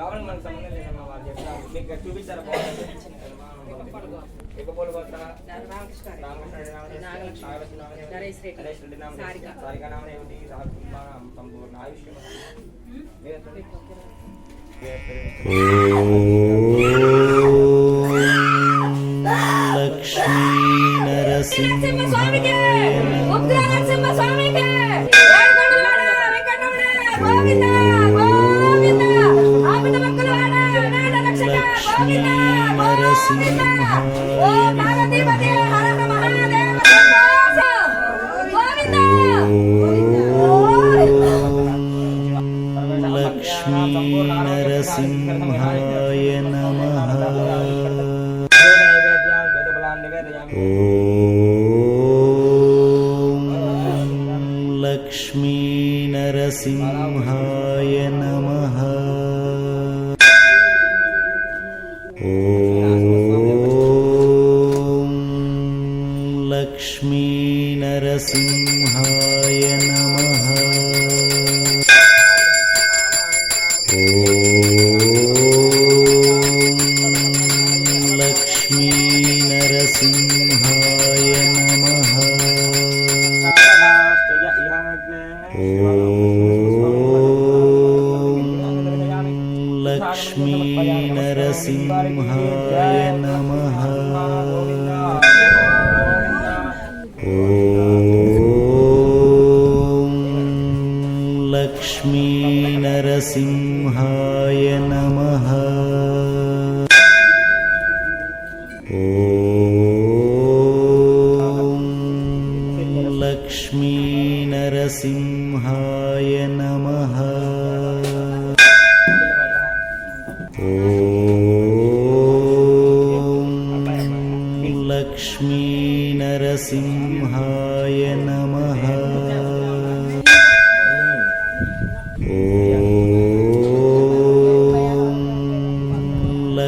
రావడం మనకు సంబంధం లేదమ్మా వాళ్ళు చెప్తారు మీకు చూపించారా ఎక్కుపోలు కొత్త రామకృష్ణ నరేష్ రెడ్డి సారిక నామం ఏమిటి సంపూర్ణ ఆయుష్యం మీరు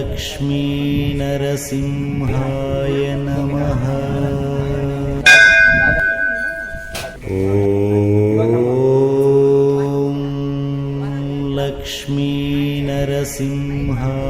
लक्ष्मी नमः लक्ष्मी लक्ष्मीनरसिंहाय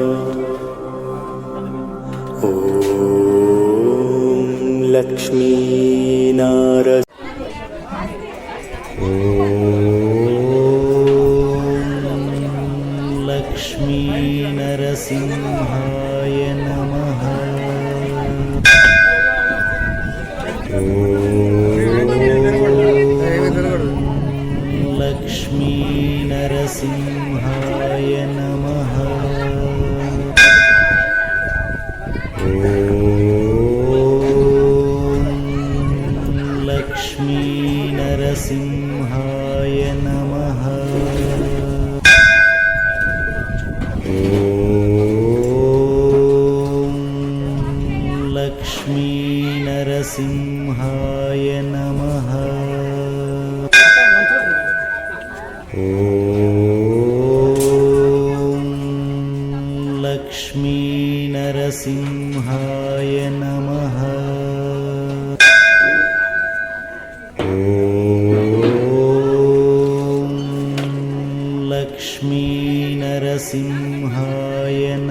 Lakshmina. ंहाय नमः लक्ष्मी नरसिंहाय नमः लक्ष्मी नरसिंहाय नमः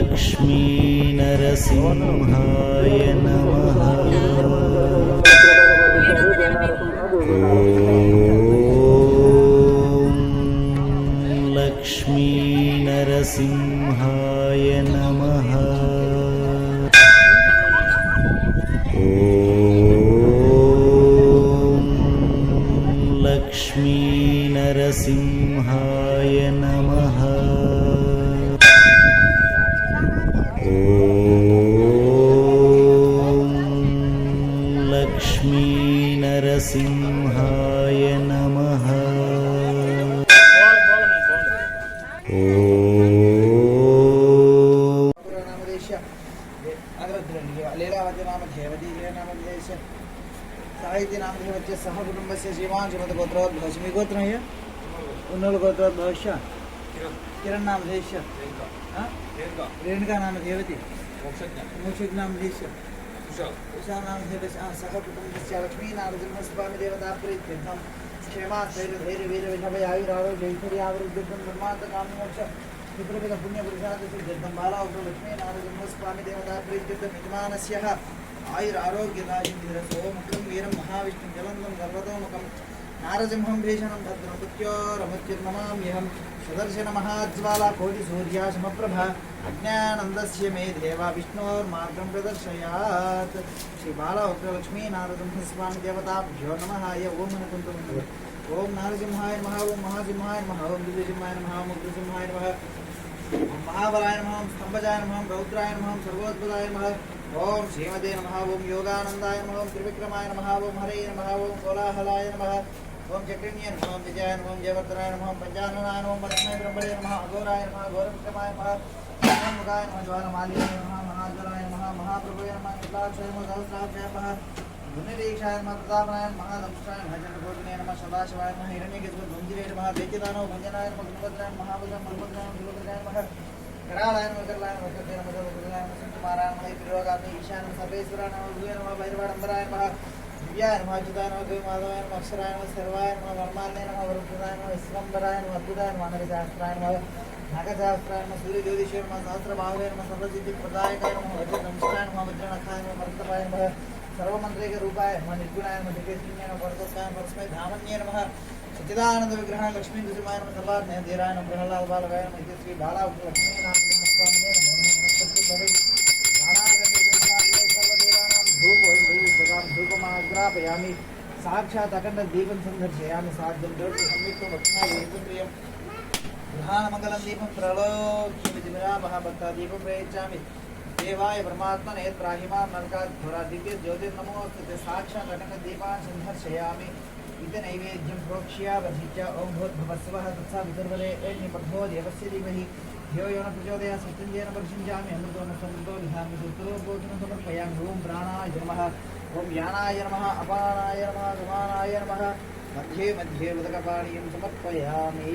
लक्ष्मी नरसिंहाय नमः लक्ष्मी नरसिंहः से श्रीमान श्रीमद गोत्रोद भविष्य गोत्र है उन्नल गोत्रोद भविष्य किरण नाम भविष्य रेणुका नाम देवती मोक्षिक नाम भविष्य उषा नाम सह कुटुंबस्य लक्ष्मी नारसिंह स्वामी देवता प्रीत्यर्थम क्षेमा धैर्य धैर्य वीर विषभय आयुरारो जैश्वर्य आवृद्धम ब्रह्मांत काम मोक्ष पितृपित पुण्यपुरुषाद सिद्ध्यर्थम बाला उग्र लक्ष्मी नारसिंह स्वामी देवता प्रीत्यर्थम यजमानस्य आयुर आरोग्यदायर महाविष्णु जलंधम सर्वतोमुख नारसिंह भीषण भद्रमुख्योरमुच्युर्नमा सुदर्शन महाज्वाला कोटि सूर्या शम प्रभा अज्ञानंद मे देवा विष्णोर्माग प्रदर्शया श्री बाला उग्रलक्ष्मी नारद स्वामी देवताभ्यो नम ये ओम कुंत ओम नारसिंहाय महा ओम महासिंहाय महा ओम दिव्य सिंहाय महा उग्र सिंहाय महा महाबलाय नमः स्तम्भजाय नमः रौद्राय नमः सर्वोद्भुताय नमः ॐ श्रीमते नमः ॐ योगानन्दाय नमः त्रिविक्रमाय नमः ॐ हरे नमः ॐ कोलाहलाय नमः ॐ चक्रिण्य नमः विजयाय नमः जयवर्धनाय नमः पञ्चाननाय नमः पञ्चमय ब्रह्मणे नमः अघोराय नमः घोरविक्रमाय नमः महामुदाय नमः ज्वालमालिय नमः महाजलाय नमः महाप्रभुय नमः कृताक्षय नमः सहस्राक्षय नमः गुणवीक्षाय मतदापनाय महादंष्टाय भजनकोटिने नमः सदाशिवाय नमः हिरण्यकेशव गुञ्जिरे नमः दैत्यदानव भञ्जनाय नमः गुणभद्राय महाभद्राय मलभद्राय दिव्याय नमः अक्षराय नमः सर्वाय नमः वर्मान्य नमः वरुणाय नमः विश्वम्बराय नमः अद्भुताय नमः नरशास्त्राय సర్వమంత్రేక రూపాయ మా నిర్గుణాయన నిర్దేశిన్యాన పరదోత్సాయ పరస్మై ధామన్యే నమ సచిదానంద విగ్రహ లక్ష్మీ నృసింహాయ నమ సల్లార్ణ ధీరాయ నమ గృహలాల బాలకాయ నమ ఇది శ్రీ బాలా లక్ష్మీనాథస్వామినే నమో ధూపమాగ్రాపయామి సాక్షాత్ అఖండ దీపం సందర్శయామి సాధ్యం జోటి సంయుక్తం వక్ష్ణాయ ప్రధానమంగళం దీపం ప్రలోక్ష్మి దివిరామహ దీపం ప్రయచ్చామి देवाय परमात्मा ने प्राहिमा धुरा दिव्य ज्योति नरकाध्वरादित्य ज्योतिर्नमोऽस्तुते साक्षात् कनकदीपान् शयामि इति नैवेद्यं प्रोक्ष्या वधिच प्रोक्ष्यावधित्य भवस्वः तथा तत्सा विदुर्वदे एण्यपथो देवस्य दिवहि धियो यो न प्रचोदया सत्यञ्जेन परिषिञ्जामि अमृतो न समृतो विधामि सुतोभोजनं समर्पयामि ओम प्राणाय नमः ओम यानाय नमः अपानाय नमः गुमानाय नमः मध्ये मध्ये उदकपाणीयं समर्पयामि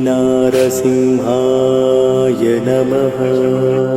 नारसिंहाय नमः